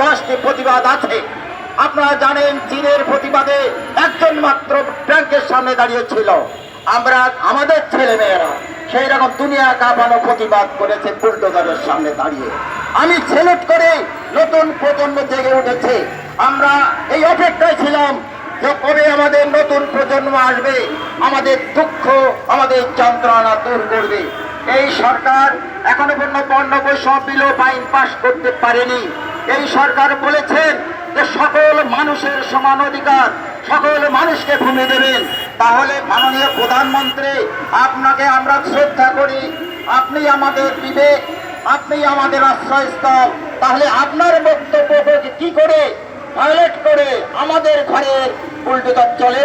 দশটি প্রতিবাদ আছে। আপনারা জানেন, চীনের প্রতিবাদে একজন মাত্র ব্যাংকের সামনে দাঁড়িয়েছিল। আমরা, আমাদের ছেলে মেয়েরা সেই রকম দুনিয়া কাঁপানো প্রতিবাদ করেছে বুলডোজারের সামনে দাঁড়িয়ে। আমি সেলুট করে নতুন প্রজন্ম জেগে উঠেছে। আমরা এই অপেক্ষায় ছিলাম যে কবে আমাদের নতুন প্রজন্ম আসবে, আমাদের দুঃখ, আমাদের যন্ত্রণা দূর করবে। এই সরকার এখনও পর্যন্ত বর্ণ বৈষম্য বিল আইন পাশ করতে পারেনি। এই সরকার বলেছেন যে সকল মানুষের সমান অধিকার, সকল মানুষকে ভূমি দেবেন। তাহলে মাননীয় প্রধানমন্ত্রী, আপনাকে আমরা শ্রদ্ধা করি। আপনি আমাদের বিবেক, আপনি আমাদের আশ্রয়স্থল। তাহলে আপনার বক্তব্যকে কি করে? ভায়োলেট করে আমাদের ঘরে উল্টোদার চলে।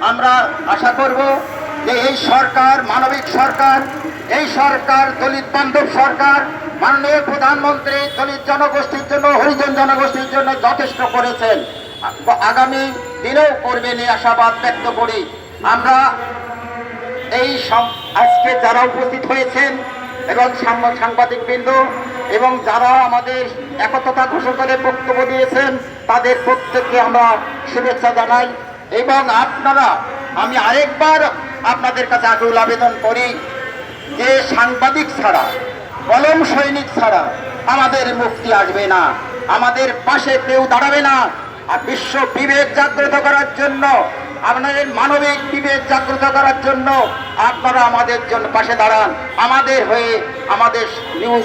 আমরা আশা করব যে এই সরকার মানবিক সরকার, এই সরকার দলিত বান্ধব সরকার, মাননীয় প্রধানমন্ত্রী দলিত জনগোষ্ঠীর জন্য, হরিজন জনগোষ্ঠীর জন্য যথেষ্ট করেছেন। আগামী দিনেও করবেন এই আশাবাদ ব্যক্ত করি। আমরা এই আজকে যারা উপস্থিত হয়েছেন এবং সাংবা- সাংবাদিকবৃন্দ এবং যারা আমাদের একতা ঘোষণারে বক্তব্য দিয়েছেন, তাদের প্রত্যেককে আমরা শুভেচ্ছা জানাই। এবং আপনারা, আমি আরেকবার আপনাদের কাছে আকুল আবেদন করি যে সাংবাদিক ছাড়া, কলম সৈনিক ছাড়া আমাদের মুক্তি আসবে না। আমাদের পাশে কেউ দাঁড়াবে না। আর বিশ্ব বিবেক জাগ্রত করার জন্য আপনাদের মানবিক বিবেক জাগ্রত করার জন্য আপনারা আমাদের জন্য পাশে দাঁড়ান। আমাদের হয়ে আমাদের নিউজ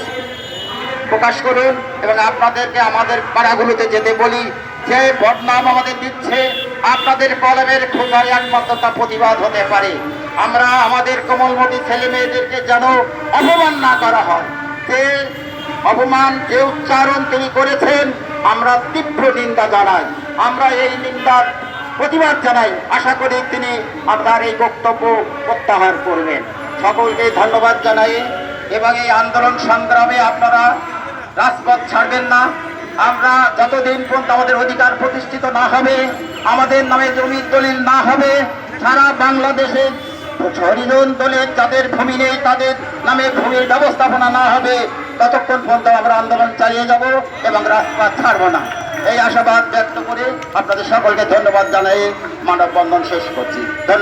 প্রকাশ করুন এবং আপনাদেরকে আমাদের পাড়াগুলোতে যেতে বলি। যে বদনাম আমাদের দিচ্ছে আপনাদের কলমের খোঁজায় একমাত্র তা প্রতিবাদ হতে পারে। আমরা আমাদের কোমলমতি ছেলে মেয়েদেরকে যেন অপমান না করা হয়। যে অপমান, যে উচ্চারণ তিনি করেছেন, আমরা তীব্র নিন্দা জানাই। আমরা এই নিন্দার প্রতিবাদ জানাই। আশা করি তিনি আপনার এই বক্তব্য প্রত্যাহার করবেন। সকলকে ধন্যবাদ জানাই। এবং এই আন্দোলন সংগ্রামে আপনারা রাজপথ ছাড়বেন না। আমরা যতদিন পর্যন্ত আমাদের অধিকার প্রতিষ্ঠিত না হবে, আমাদের নামে জমির দলিল না হবে, সারা বাংলাদেশে হরিজন দলের যাদের ভূমি নেই, তাদের নামে ভূমির ব্যবস্থাপনা না হবে, ততক্ষণ পর্যন্ত আমরা আন্দোলন চালিয়ে যাব এবং রাজপথ ছাড়ব না। এই আশাবাদ ব্যক্ত করে আপনাদের সকলকে ধন্যবাদ জানাই। মানববন্ধন শেষ করছি।